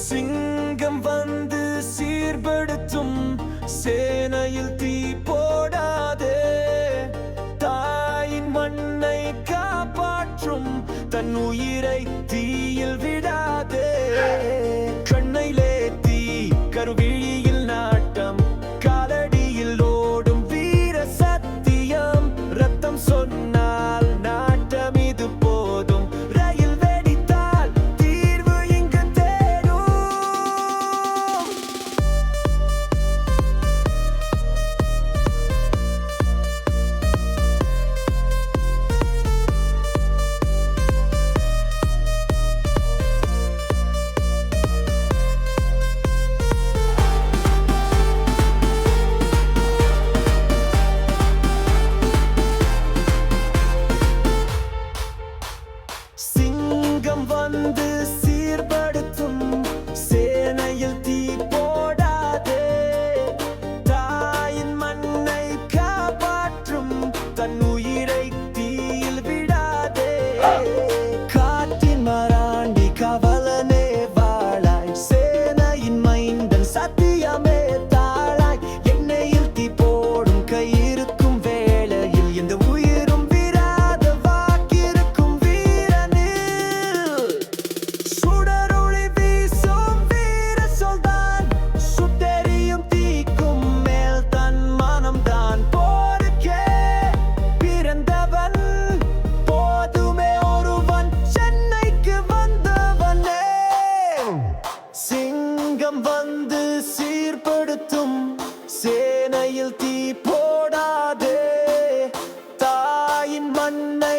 சிங்கம் வந்து சீர்படு என் உயிரை தீயில் விடாதே. கண்ணையிலே gaveta. one night.